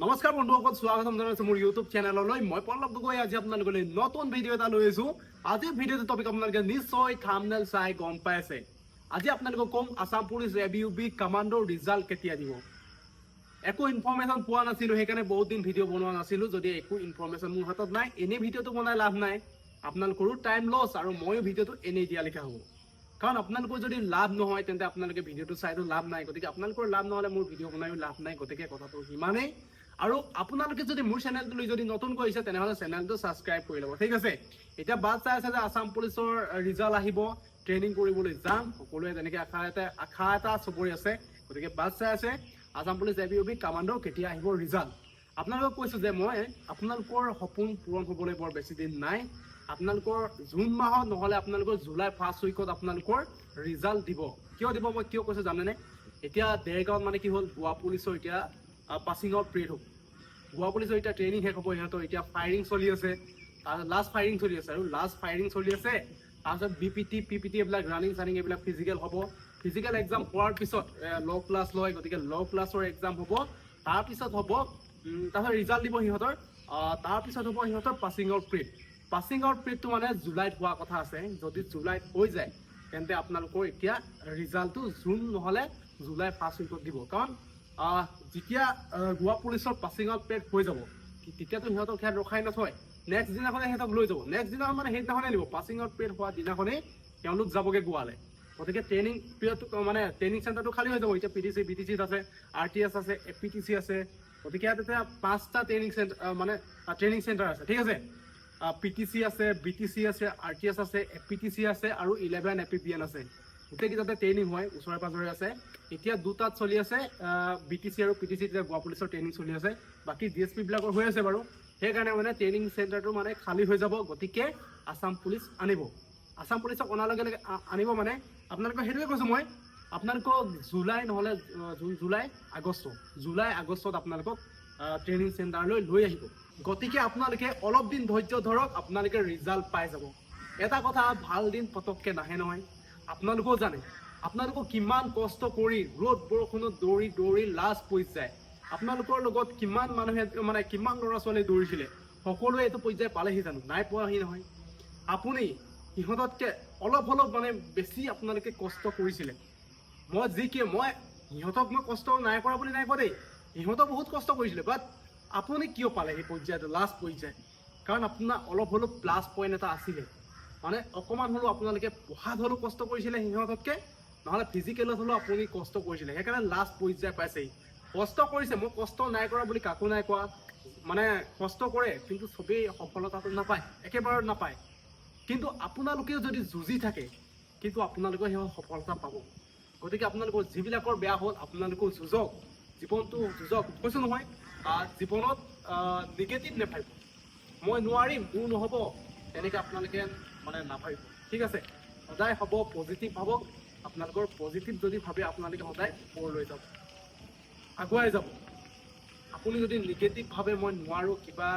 নমস্কাৰ বন্ধুসকল স্বাগতম জনাইছো মোৰ ইউটিউব চেনেললৈ মই পল্লৱ গগৈ, আজি আপোনালোকলৈ নতুন ভিডিঅ' এটা লৈ আহিছো আজিৰ ভিডিঅ'টো টপিক আপোনালোকে নিশ্চয় থামনেল চাই গম পাই আছে। আজি আপোনালোকক ক'ম Assam police A B U কামাণ্ডোৰ result কেতিয়া দিব। একো ইনফৰ্মেশ্যন পোৱা নাছিলো, সেইকাৰণে বহুত দিন ভিডিঅ' বনোৱা নাছিলো, যদি একো ইনফৰ্মেশ্যন মোৰ হাতত নাই, এনেই ভিডিঅ'টো বনাই লাভ নাই। আপোনালোকৰো টাইম লছ আৰু ময়ো ভিডিঅ'টো এনেই দিয়া লিখা হ'ব। কাৰণ আপোনালোকৰ যদি লাভ নহয়, তেন্তে আপোনালোকে ভিডিঅ'টো চাইতো লাভ নাই। গতিকে আপোনালোকৰ লাভ নহ'লে মোৰ ভিডিঅ' বনাইও লাভ নাই। গতিকে কথাটো সিমানেই। আৰু আপোনালোকে যদি মোৰ চেনেলটোলৈ যদি নতুনকৈ আহিছে, তেনেহ'লে চেনেলটো ছাবস্ক্ৰাইব কৰি ল'ব, ঠিক আছে? এতিয়া বাট চাই আছে যে আছাম পুলিচৰ ৰিজাল্ট আহিব ট্ৰেইনিং কৰিবলৈ যাম, সকলোৱে তেনেকৈ আশা এটা আশা এটা চবৰে আছে, গতিকে বাট চাই আছে Assam police A B B কামাণ্ডৰ কেতিয়া আহিব ৰিজাল্ট আপোনালোকক কৈছোঁ যে মই আপোনালোকৰ সপোন পূৰণ হ'বলৈ বৰ বেছি দিন নাই। আপোনালোকৰ জুন মাহত নহ'লে আপোনালোকৰ জুলাই ফাৰ্ষ্ট উইকত আপোনালোকৰ ৰিজাল্ট দিব। কিয় দিব মই কিয় কৈছোঁ জানেনে? এতিয়া দেৰগাঁৱত মানে কি হ'ল, গোৱা পুলিচৰ এতিয়া পাছিং আউট পিৰিয়ড হ'ব। গোৱা পুলিচৰ এতিয়া ট্ৰেইনিং শেষ হ'ব সিহঁতৰ এতিয়া ফায়াৰিং চলি আছে। তাৰপিছত লাষ্ট ফায়াৰিং চলি আছে আৰু লাষ্ট ফায়াৰিং চলি আছে, তাৰপিছত B P T P P T এইবিলাক ৰানিং চানিং এইবিলাক ফিজিকেল হ'ব। ফিজিকেল এক্সাম হোৱাৰ পিছত ল' ক্লাছ লয়, গতিকে ল' ক্লাছৰ এক্সাম হ'ব। তাৰপিছত হ'ব তাৰপিছত ৰিজাল্ট দিব সিহঁতৰ। তাৰপিছত হ'ব সিহঁতৰ passing out period passing out পিৰিয়ডটো মানে জুলাইত হোৱা কথা আছে। যদি জুলাইত হৈ যায়, তেন্তে আপোনালোকৰ এতিয়া ৰিজাল্টটো জুন নহ'লে জুলাই ফাৰ্ষ্ট উইকত দিব। কাৰণ যেতিয়া গোৱা পুলিচৰ পাছিং আউট পেড হৈ যাব তেতিয়াতো সিহঁতক সিহঁত ৰখাই নথয়। নেক্সট দিনাখনে সিহঁতক লৈ যাব। নেক্সট দিনাখন মানে সেইদিনাখনে নিব। পাছিং আউট পেড হোৱা দিনাখনেই তেওঁলোক যাবগৈ গোৱালৈ। গতিকে ট্ৰেইনিং পিৰিয়ডটো মানে ট্ৰেইনিং চেণ্টাৰটো খালী হৈ যাব। এতিয়া P T C B T চিত আছে আৰ টি এছ আছে এ পি টি চি আছে। গতিকে ইয়াত এতিয়া পাঁচটা ট্ৰেইনিং চেণ্টাৰ মানে ট্ৰেইনিং চেণ্টাৰ আছে। ঠিক আছে? পি টি চি আছে বি টি চি আছে আৰ টি এছ আছে এ পি টি চি আছে, আৰু eleven A P P N আছে। গোটেইকেইটাতে ট্ৰেইনিং হয়, ওচৰে পাঁজৰে আছে। এতিয়া দুটাত চলি আছে বি টি চি আৰু পি টি চি এতিয়া গোৱা পুলিচৰ ট্ৰেইনিং চলি আছে। বাকী ডি এছ পিবিলাকৰ হৈ আছে বাৰু। সেইকাৰণে মানে ট্ৰেইনিং চেণ্টাৰটো মানে খালী হৈ যাব, গতিকে আছাম পুলিচ আনিব। আছাম পুলিচক অনাৰ লগে লগে আনিব মানে আপোনালোকক সেইটোৱে কৈছোঁ মই, আপোনালোকক জুলাই নহ'লে জুলাই, আগষ্ট, জুলাই, আগষ্টত আপোনালোকক ট্ৰেইনিং চেণ্টাৰলৈ লৈ আহিব। গতিকে আপোনালোকে অলপ দিন ধৈৰ্য ধৰক, আপোনালোকে ৰিজাল্ট পাই যাব। এটা কথা, ভালো দিন পটককৈ নাহে নহয়। আপোনালোকেও জানে আপোনালোকক কিমান কষ্ট কৰি ৰ'দ বৰষুণত দৌৰি দৌৰি লাজ পৰ্যায় আপোনালোকৰ লগত কিমান মানুহে মানে কিমান ল'ৰা ছোৱালী দৌৰিছিলে, সকলোৱে এইটো পৰ্যায় পালেহি জানো? নাই পোৱাহি নহয়। আপুনি সিহঁততকৈ অলপ অলপ মানে বেছি আপোনালোকে কষ্ট কৰিছিলে। মই যি কি, মই সিহঁতক মই কষ্ট নাই কৰা বুলি নাই কোৱা দেই। সিহঁতক বহুত কষ্ট কৰিছিলে বাট আপুনি কিয় পালে সেই পৰ্যায়টো লাষ্ট পৰ্যায় কাৰণ আপোনাৰ অলপ হ'লেও প্লাছ পইণ্ট এটা আছিলে। মানে অকণমান হ'লেও আপোনালোকে পঢ়াত হ'লেও কষ্ট কৰিছিলে সিহঁততকৈ নহ'লে ফিজিকেলত হ'লেও আপুনি কষ্ট কৰিছিলে। সেইকাৰণে লাষ্ট পৰ্যায় পাইছেহি কষ্ট কৰিছে মই কষ্ট নাই কৰা বুলি কাকো নাই কোৱা। মানে কষ্ট কৰে কিন্তু চবেই সফলতাটো নাপায় একেবাৰে নাপায়। কিন্তু আপোনালোকেও যদি যুঁজি থাকে কিন্তু আপোনালোকে সেই সফলতা পাব। গতিকে আপোনালোকৰ যিবিলাকৰ বেয়া হ'ল আপোনালোকেও যুঁজক। জীৱনটো যুঁজক। কৈছোঁ নহয় জীৱনত নিগেটিভ নাভাবিব মই নোৱাৰিম মোৰ নহ'ব। তেনেকৈ আপোনালোকে মানে নাভাবিব। ঠিক আছে? সদায় হ'ব পজিটিভ ভাবক আপোনালোকৰ পজিটিভ যদি ভাবে, আপোনালোকে সদায় ওপৰলৈ যাব। আগুৱাই যাব। আপুনি যদি নিগেটিভ ভাবে, মই নোৱাৰোঁ, কিবা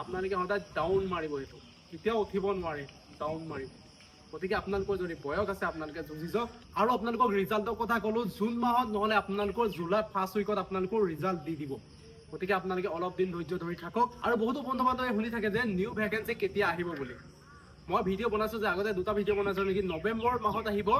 আপোনালোকে সদায় ডাউন মাৰিব এইটো। কেতিয়াও উঠিব নোৱাৰে ডাউন মাৰিব। গতিকে আপোনালোকৰ যদি বয়স আছে, আপোনালোকে যুঁজি যাওক। আৰু আপোনালোকক ৰিজাল্টৰ কথা ক'লোঁ, জুন মাহত নহ'লে আপোনালোকৰ জুলাই ফাৰ্ষ্ট উইকত আপোনালোকৰ ৰিজাল্ট দি দিব। গতিকে আপোনালোকে অলপ দিন ধৈৰ্য ধৰি থাকক। আৰু বহুতো বন্ধু বান্ধৱে শুনি থাকে যে নিউ ভেকেঞ্চি কেতিয়া আহিব বুলি। মই ভিডিঅ' বনাইছোঁ যে আগতে দুটা ভিডিঅ' বনাইছোঁ নেকি, নৱেম্বৰ মাহত আহিব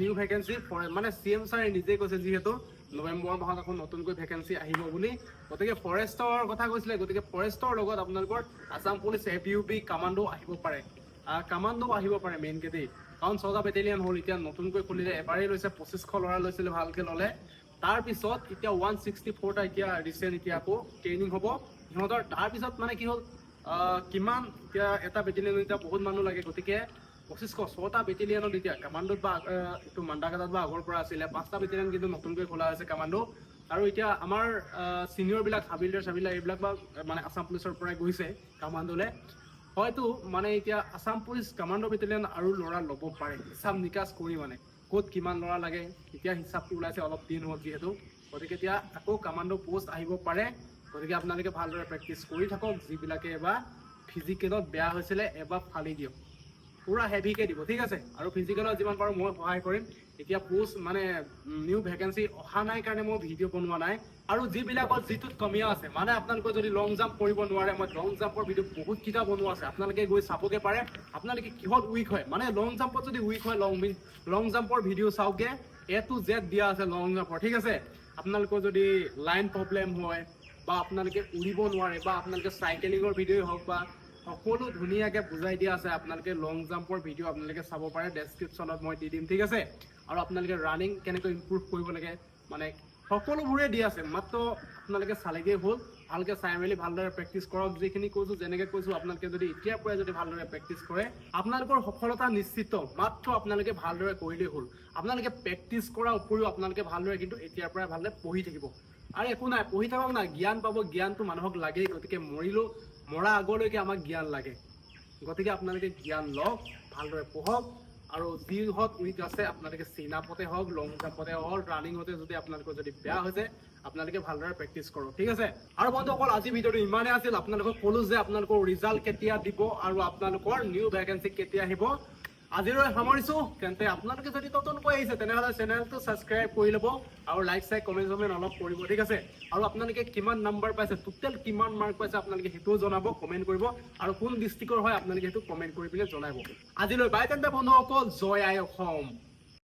নিউ ভেকেঞ্চি মানে চি এম ছাৰে নিজে কৈছে যিহেতু, নৱেম্বৰ মাহত আকৌ নতুনকৈ ভেকেঞ্চি আহিব বুলি। গতিকে ফৰেষ্টৰ কথা কৈছিলে, গতিকে ফৰেষ্টৰ লগত আপোনালোকৰ Assam police A P U B commando আহিব পাৰে। কামাণ্ডো আহিব পাৰে মেইনকৈ দেই কাৰণ ছটা বেটেলিয়ান হ'ল, এতিয়া নতুনকৈ খুলিলে, এবাৰেই লৈছে, পঁচিছশ ল'ৰা লৈছিলে ভালকৈ ল'লে। তাৰপিছত এতিয়া ওৱান ছিক্সটি ফ'ৰটা এতিয়া ৰিচেণ্ট এতিয়া আকৌ ট্ৰেইনিং হ'ব। সিহঁতৰ, তাৰপিছত মানে কি হ'ল কিমান এতিয়া এটা বেটেলিয়নত এতিয়া বহুত মানুহ লাগে। গতিকে পঁচিছশ ছটা বেটেলিয়নত এতিয়া কামাণ্ডোত বা এইটো মাণ্ডাকাটাত বা আগৰ পৰা আছিলে, পাঁচটা বেটেলিয়ন কিন্তু নতুনকৈ খোলা হৈছে কামাণ্ডো আৰু এতিয়া আমাৰ ছিনিয়ৰবিলাক হাবিলদাৰ চাবিলদাৰ এইবিলাক বা মানে আছাম পুলিচৰ পৰাই গৈছে কামাণ্ডোলৈ হয়তো মানে এতিয়া আছাম পুলিচ কামাণ্ডো বেটেলিয়ন আৰু ল'ৰা ল'ব পাৰে, হিচাপ নিকাচ কৰি মানে। ক'ত কিমান ল'ৰা লাগে এতিয়া হিচাপটো ওলাইছে অলপ দিন হ'ল যিহেতু। গতিকে এতিয়া আকৌ কামাণ্ডো পষ্ট আহিব পাৰে। গতিকে আপোনালোকে ভালদৰে প্ৰেক্টিচ কৰি থাকক, যিবিলাকে এবাৰ ফিজিকেলত বেয়া হৈছিলে, এবাৰ ফালি দিয়ক। পূৰা হেভিকৈ দিব, ঠিক আছে? আৰু ফিজিকেলত যিমান পাৰোঁ মই সহায় কৰিম। এতিয়া পোষ্ট মানে নিউ ভেকেঞ্চি অহা নাই কাৰণে মই ভিডিঅ' বনোৱা নাই। আৰু যিবিলাকৰ যিটোত কমিয়া আছে মানে আপোনালোকে যদি লং জাম্প কৰিব নোৱাৰে, মই লং জাম্পৰ ভিডিঅ' বহুত কেইটা বনোৱা আছে, আপোনালোকে গৈ চাবগে পাৰে। আপোনালোকে কিহত উইক হয়? মানে লং জাম্পত যদি উইক হয় লং লং জাম্পৰ ভিডিঅ' চাওগে এ টু জেড দিয়া আছে লং জাম্পৰ ঠিক আছে? আপোনালোকৰ যদি লাইন প্ৰব্লেম হয়, বা আপোনালোকে উৰিব নোৱাৰে, বা আপোনালোকে চাইকেলিঙৰ ভিডিঅ'ই হওক বা সকলো ধুনীয়াকে বুজাই দিয়া আছে, আপোনালোকে লং জাম্পৰ ভিডিঅ' আপোনালোকে চাব পাৰে ডেছক্ৰিপশ্যনত মই দি দিম, ঠিক আছে? আৰু আপোনালোকে ৰানিং কেনেকৈ ইম্প্ৰুভ কৰিব লাগে মানে সকলোবোৰে দি আছে। মাত্ৰ আপোনালোকে চালেগেই হ'ল, ভালকে চাই মেলি, ভালদৰে প্ৰেক্টিচ কৰক, যিখিনি কৈছোঁ, যেনেকে কৈছোঁ, আপোনালোকে যদি এতিয়াৰ পৰাই যদি ভালদৰে প্ৰেক্টিচ কৰে, আপোনালোকৰ সফলতা নিশ্চিত। মাত্ৰ আপোনালোকে ভালদৰে কৰিলেই হ'ল। আপোনালোকে প্ৰেক্টিচ কৰাৰ উপৰিও আপোনালোকে ভালদৰে কিন্তু এতিয়াৰ পৰাই ভালদৰে পঢ়ি থাকিব। আৰু একো নাই, পঢ়ি থাকক না, জ্ঞান পাব, জ্ঞানটো মানুহক লাগেই। গতিকে মৰিলেও মৰা আগলৈকে আমাক জ্ঞান লাগে। গতিকে আপোনালোকে জ্ঞান লওক, ভালদৰে পঢ়ক। আৰু যিহত উইক আছে, আপোনালোকে চিনাপতে হওক, লং জাম্পতে হওক ৰানিঙতে যদি আপোনালোকৰ যদি বেয়া হৈছে আপোনালোকে ভালদৰে প্ৰেক্টিচ কৰক, ঠিক আছে? আৰু বন্ধুসকল, আজি ভিডিঅ'টো ইমানেই আছিল, আপোনালোকক ক'লো যে আপোনালোকৰ ৰিজাল্ট কেতিয়া দিব আৰু আপোনালোকৰ নিউ ভেকেঞ্চি কেতিয়া আহিব। আজিলৈ সামৰিছো। তেন্তে আপোনালোকে যদি নতুনকৈ আহিছে, তেনেহ'লে চেনেলটো ছাবস্ক্ৰাইব কৰি ল'ব আৰু লাইক চাই কমেণ্ট চমেণ্ট অলপ কৰিব, ঠিক আছে? আৰু আপোনালোকে কিমান নাম্বাৰ পাইছে টোটেল কিমান মাৰ্ক পাইছে আপোনালোকে সেইটোও জনাব কমেণ্ট কৰিব। আৰু কোন ডিষ্ট্ৰিক্টৰ হয়, আপোনালোকে সেইটো কমেণ্ট কৰি পিনে জনাব। আজিলৈ বাই তেন্তে বন্ধুসকল, জয় আই অসম।